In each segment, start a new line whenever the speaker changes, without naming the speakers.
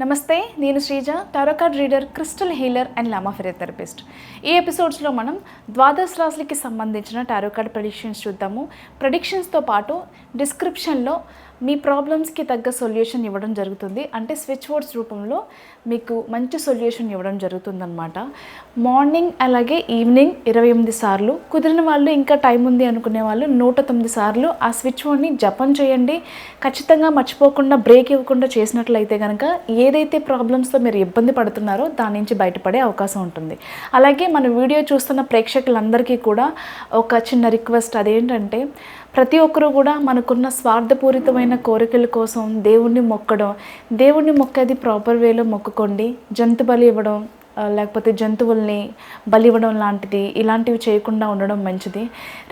నమస్తే నేను Sreeja tarot card reader crystal healer and lama physiotherapist ఈ ఎపిసోడ్స్లో మనం ద్వాదశ రాశులకి సంబంధించిన టారోకార్డ్ ప్రెడిక్షన్స్ చూద్దాము. ప్రెడిక్షన్స్తో పాటు డిస్క్రిప్షన్లో మీ ప్రాబ్లమ్స్కి తగ్గ సొల్యూషన్ ఇవ్వడం జరుగుతుంది. అంటే స్విచ్ బోర్డ్స్ రూపంలో మీకు మంచి సొల్యూషన్ ఇవ్వడం జరుగుతుందనమాట మార్నింగ్ అలాగే ఈవినింగ్ ఇరవై ఎనిమిది సార్లు కుదిరిన వాళ్ళు ఇంకా టైం ఉంది అనుకునే వాళ్ళు నూట తొమ్మిది సార్లు ఆ స్విచ్ బోర్డ్ని జపం చేయండి. ఖచ్చితంగా మర్చిపోకుండా బ్రేక్ ఇవ్వకుండా చేసినట్లయితే కనుక ఏదైతే ప్రాబ్లమ్స్తో మీరు ఇబ్బంది పడుతున్నారో దాని నుంచి బయటపడే అవకాశం ఉంటుంది. అలాగే మన వీడియో చూస్తున్న ప్రేక్షకులందరికీ కూడా ఒక చిన్న రిక్వెస్ట్ అదేంటంటే ప్రతి ఒక్కరూ కూడా మనకున్న స్వార్థపూరితమైన కోరికల కోసం దేవుణ్ణి మొక్కడం దేవుణ్ణి మొక్కేది ప్రాపర్ వేలో మొక్కుకోండి. జంతు బలి ఇవ్వడం లేకపోతే జంతువుల్ని బలి ఇవ్వడం లాంటిది ఇలాంటివి చేయకుండా ఉండడం మంచిది.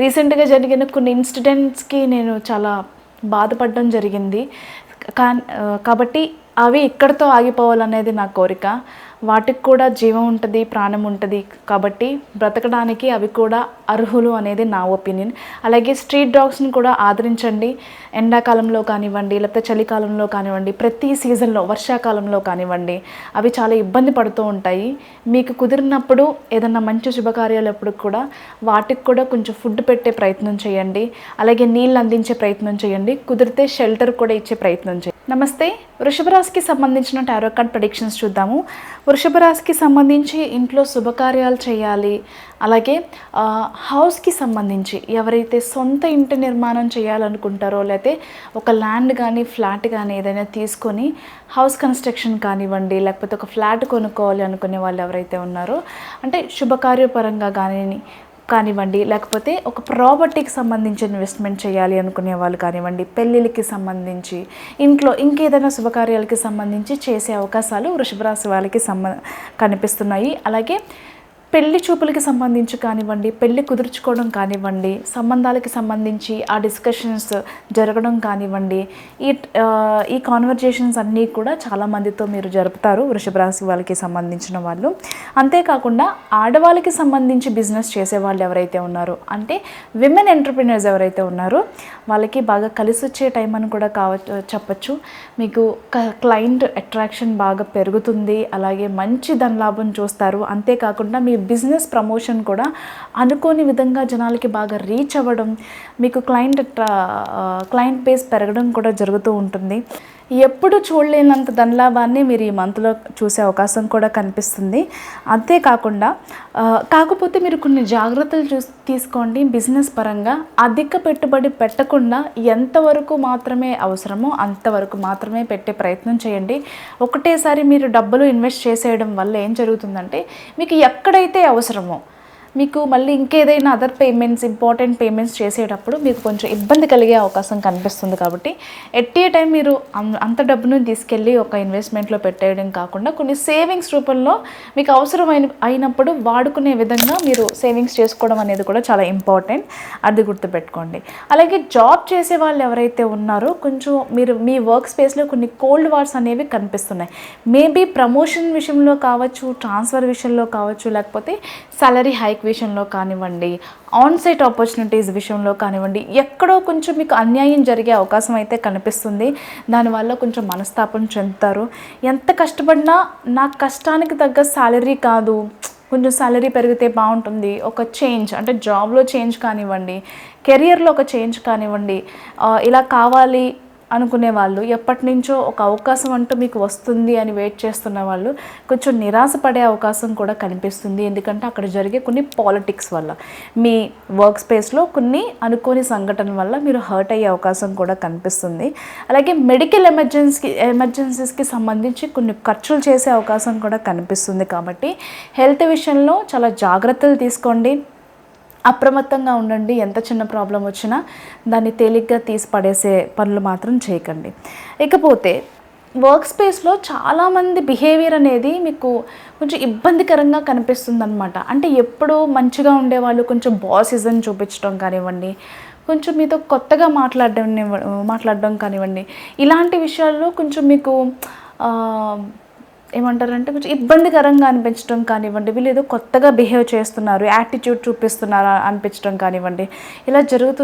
రీసెంట్గా జరిగిన కొన్ని ఇన్సిడెంట్స్కి నేను చాలా బాధపడడం జరిగింది. కా కాబట్టి అవి ఇక్కడితో ఆగిపోవాలనేది నా కోరిక. వాటికి కూడా జీవం ఉంటుంది ప్రాణం ఉంటుంది కాబట్టి బ్రతకడానికి అవి కూడా అర్హులు అనేది నా ఒపీనియన్. అలాగే స్ట్రీట్ డాగ్స్ని కూడా ఆదరించండి. ఎండాకాలంలో కానివ్వండి లేకపోతే చలికాలంలో కానివ్వండి ప్రతి సీజన్లో వర్షాకాలంలో కానివ్వండి అవి చాలా ఇబ్బంది పడుతూ ఉంటాయి. మీకు కుదిరినప్పుడు ఏదన్నా మంచి శుభకార్యాలు ఎప్పుడు కూడా వాటికి కూడా కొంచెం ఫుడ్ పెట్టే ప్రయత్నం చేయండి. అలాగే నీళ్ళు అందించే ప్రయత్నం చేయండి. కుదిరితే షెల్టర్ కూడా ఇచ్చే ప్రయత్నం చేయండి. నమస్తే. వృషభరాశికి సంబంధించిన టారో కార్డ్ ప్రొడిక్షన్స్ చూద్దాము. వృషభరాశికి సంబంధించి ఇంట్లో శుభకార్యాలు చేయాలి. అలాగే హౌస్కి సంబంధించి ఎవరైతే సొంత ఇంటి నిర్మాణం చేయాలనుకుంటారో లేకపోతే ఒక ల్యాండ్ కానీ ఫ్లాట్ కానీ ఏదైనా తీసుకొని హౌస్ కన్స్ట్రక్షన్ కానివ్వండి లేకపోతే ఒక ఫ్లాట్ కొనుక్కోవాలి అనుకునే వాళ్ళు ఎవరైతే ఉన్నారో అంటే శుభకార్యపరంగా కానీ కానివ్వండి లేకపోతే ఒక ప్రాపర్టీకి సంబంధించి ఇన్వెస్ట్మెంట్ చేయాలి అనుకునే వాళ్ళు కానివ్వండి పెళ్ళిళ్ళకి సంబంధించి ఇంట్లో ఇంకేదైనా శుభకార్యాలకి సంబంధించి చేసే అవకాశాలు వృషభరాశి వాళ్ళకి సంబ కనిపిస్తున్నాయి. అలాగే పెళ్ళి చూపులకి సంబంధించి కానివ్వండి పెళ్ళి కుదుర్చుకోవడం కానివ్వండి సంబంధాలకి సంబంధించి ఆ డిస్కషన్స్ జరగడం కానివ్వండి ఈ ఈ కాన్వర్జేషన్స్ అన్నీ కూడా చాలా మందితో మీరు జరుపుతారు వృషభ రాశి వాళ్ళకి సంబంధించిన వాళ్ళు. అంతేకాకుండా ఆడవాళ్ళకి సంబంధించి బిజినెస్ చేసే వాళ్ళు ఎవరైతే ఉన్నారో అంటే విమెన్ ఎంటర్ప్రినర్స్ ఎవరైతే ఉన్నారో వాళ్ళకి బాగా కలిసి వచ్చే టైం అని కూడా కావచ్చు చెప్పచ్చు. మీకు క్లయింట్ అట్రాక్షన్ బాగా పెరుగుతుంది అలాగే మంచి ధనలాభం చూస్తారు. అంతేకాకుండా మీ బిజినెస్ ప్రమోషన్ కూడా అనుకోని విధంగా జనాలకి బాగా రీచ్ అవ్వడం మీకు క్లయింట్ క్లయింట్ బేస్ పెరగడం కూడా జరుగుతూ ఉంటుంది. ఎప్పుడు చూడలేనంత ధనలాభాన్ని మీరు ఈ మంత్లో చూసే అవకాశం కూడా కనిపిస్తుంది. అంతేకాకుండా కాకపోతే మీరు కొన్ని జాగ్రత్తలు చూ తీసుకోండి. బిజినెస్ పరంగా అధిక పెట్టుబడి పెట్టకుండా ఎంతవరకు మాత్రమే అవసరమో అంతవరకు మాత్రమే పెట్టే ప్రయత్నం చేయండి. ఒకటేసారి మీరు డబ్బులు ఇన్వెస్ట్ చేసేయడం వల్ల ఏం జరుగుతుందంటే మీకు ఎక్కడైతే అవసరమో మీకు మళ్ళీ ఇంకేదైనా అదర్ పేమెంట్స్ ఇంపార్టెంట్ పేమెంట్స్ చేసేటప్పుడు మీకు కొంచెం ఇబ్బంది కలిగే అవకాశం కనిపిస్తుంది కాబట్టి ఎట్ ఏ టైం మీరు అంత డబ్బును తీసుకెళ్ళి ఒక ఇన్వెస్ట్మెంట్లో పెట్టేయడం కాకుండా కొన్ని సేవింగ్స్ రూపంలో మీకు అవసరమైన అయినప్పుడు వాడుకునే విధంగా మీరు సేవింగ్స్ చేసుకోవడం అనేది కూడా చాలా ఇంపార్టెంట్ అది గుర్తుపెట్టుకోండి. అలాగే జాబ్ చేసే వాళ్ళు ఎవరైతే ఉన్నారో కొంచెం మీరు మీ వర్క్ స్పేస్లో కొన్ని కోల్డ్ వార్స్ అనేవి కనిపిస్తున్నాయి. మేబీ ప్రమోషన్ విషయంలో కావచ్చు ట్రాన్స్ఫర్ విషయంలో కావచ్చు లేకపోతే సాలరీ హైక్ విషయంలో కానివ్వండి ఆన్సైట్ ఆపర్చునిటీస్ విషయంలో కానివ్వండి ఎక్కడో కొంచెం మీకు అన్యాయం జరిగే అవకాశం అయితే కనిపిస్తుంది. దానివల్ల కొంచెం మనస్తాపం చెందుతారు. ఎంత కష్టపడినా నా కష్టానికి తగ్గ సాలరీ కాదు. కొంచెం సాలరీ పెరిగితే బాగుంటుంది. ఒక చేంజ్ అంటే జాబ్లో చేంజ్ కానివ్వండి కెరియర్లో ఒక చేంజ్ కానివ్వండి ఇలా కావాలి అనుకునే వాళ్ళు ఎప్పటి నుంచో ఒక అవకాశం అంటూ మీకు వస్తుంది అని వెయిట్ చేస్తున్న వాళ్ళు కొంచెం నిరాశపడే అవకాశం కూడా కనిపిస్తుంది. ఎందుకంటే అక్కడ జరిగే కొన్ని పాలిటిక్స్ వల్ల మీ వర్క్ స్పేస్లో కొన్ని అనుకోని సంఘటన వల్ల మీరు హర్ట్ అయ్యే అవకాశం కూడా కనిపిస్తుంది. అలాగే మెడికల్ ఎమర్జెన్సీకి ఎమర్జెన్సీస్కి సంబంధించి కొన్ని ఖర్చులు చేసే అవకాశం కూడా కనిపిస్తుంది. కాబట్టి హెల్త్ విషయంలో చాలా జాగ్రత్తలు తీసుకోండి. అప్రమత్తంగా ఉండండి. ఎంత చిన్న ప్రాబ్లం వచ్చినా దాన్ని తేలిగ్గా తీసి పడేసే పనులు మాత్రం చేయకండి. ఇకపోతే వర్క్ స్పేస్లో చాలామంది బిహేవియర్ అనేది మీకు కొంచెం ఇబ్బందికరంగా కనిపిస్తుంది అనమాట అంటే ఎప్పుడూ మంచిగా ఉండేవాళ్ళు కొంచెం బాసిజం చూపించడం కానివ్వండి కొంచెం మీతో కొత్తగా మాట్లాడడం మాట్లాడడం కానివ్వండి ఇలాంటి విషయాల్లో కొంచెం మీకు ఏమంటారంటే కొంచెం ఇబ్బందికరంగా అనిపించడం కానివ్వండి వీళ్ళు ఏదో కొత్తగా బిహేవ్ చేస్తున్నారు యాటిట్యూడ్ చూపిస్తున్నారు అనిపించడం కానివ్వండి ఇలా జరుగుతు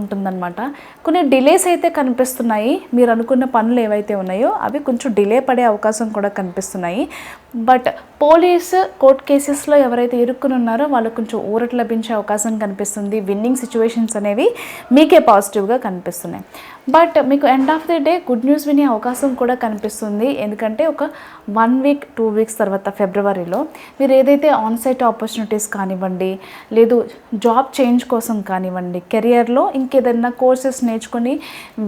ఉంటుందన్నమాట. కొన్ని డిలేస్ అయితే కనిపిస్తున్నాయి. మీరు అనుకున్న పనులు ఏవైతే ఉన్నాయో అవి కొంచెం డిలే పడే అవకాశం కూడా కనిపిస్తున్నాయి. బట్ పోలీస్ కోర్ట్ కేసెస్లో ఎవరైతే ఇరుక్కుని ఉన్నారో వాళ్ళకు కొంచెం ఊరట లభించే అవకాశం కనిపిస్తుంది. విన్నింగ్ సిచ్యువేషన్స్ అనేవి మీకే పాజిటివ్గా కనిపిస్తున్నాయి. బట్ మీకు end of the day good news వినే అవకాశం కూడా కనిపిస్తుంది. ఎందుకంటే ఒక వన్ వీక్ టూ వీక్స్ తర్వాత ఫిబ్రవరిలో మీరు ఏదైతే ఆన్సైట్ ఆపర్చునిటీస్ కానివ్వండి లేదు జాబ్ చేంజ్ కోసం కానివ్వండి కెరియర్లో ఇంకేదైనా కోర్సెస్ నేర్చుకొని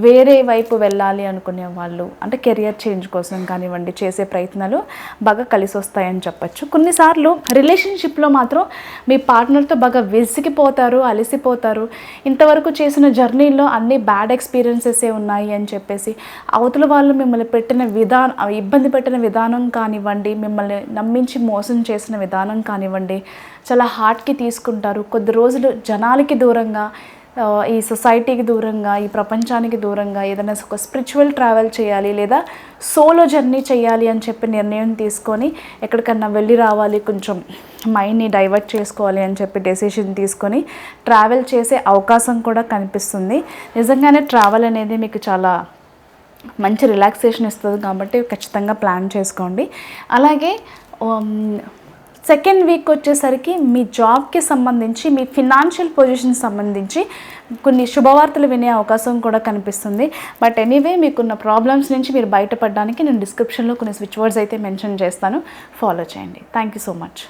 వేరే వైపు వెళ్ళాలి అనుకునే వాళ్ళు అంటే కెరియర్ చేంజ్ కోసం కానివ్వండి చేసే ప్రయత్నాలు బాగా కలిసి వస్తాయని చెప్పచ్చు. కొన్నిసార్లు రిలేషన్షిప్లో మాత్రం మీ పార్ట్నర్తో బాగా విసిగిపోతారు అలసిపోతారు. ఇంతవరకు చేసిన జర్నీలో అన్ని బ్యాడ్ ఎక్స్పీరియన్సెసే ఉన్నాయి అని చెప్పేసి అవతల వాళ్ళు మిమ్మల్ని పెట్టిన విధానం ఇబ్బంది పెట్టిన విధానం కానివ్వండి మిమ్మల్ని నమ్మించి మోసం చేసిన విధానం కానివ్వండి చాలా హార్ట్కి తీసుకుంటారు. కొద్ది రోజులు జనాలకి దూరంగా ఈ సొసైటీకి దూరంగా ఈ ప్రపంచానికి దూరంగా ఏదైనా ఒక స్పిరిచువల్ ట్రావెల్ చేయాలి లేదా సోలో జర్నీ చేయాలి అని చెప్పి నిర్ణయం తీసుకొని ఎక్కడికన్నా వెళ్ళి రావాలి కొంచెం మైండ్ని డైవర్ట్ చేసుకోవాలి అని చెప్పి డెసిషన్ తీసుకొని ట్రావెల్ చేసే అవకాశం కూడా కనిపిస్తుంది. నిజంగానే ట్రావెల్ అనేది మీకు చాలా మంచి రిలాక్సేషన్ ఇస్తుంది కాబట్టి ఖచ్చితంగా ప్లాన్ చేసుకోండి. అలాగే um, సెకండ్ వీక్ వచ్చేసరికి మీ జాబ్కి సంబంధించి మీ ఫినాన్షియల్ పొజిషన్ సంబంధించి కొన్ని శుభవార్తలు వినే అవకాశం కూడా కనిపిస్తుంది. బట్ ఎనీవే మీకున్న ప్రాబ్లమ్స్ నుంచి మీరు బయటపడడానికి నేను డిస్క్రిప్షన్లో కొన్ని స్విచ్ వర్డ్స్ అయితే మెన్షన్ చేస్తాను. ఫాలో చేయండి. Thank you so much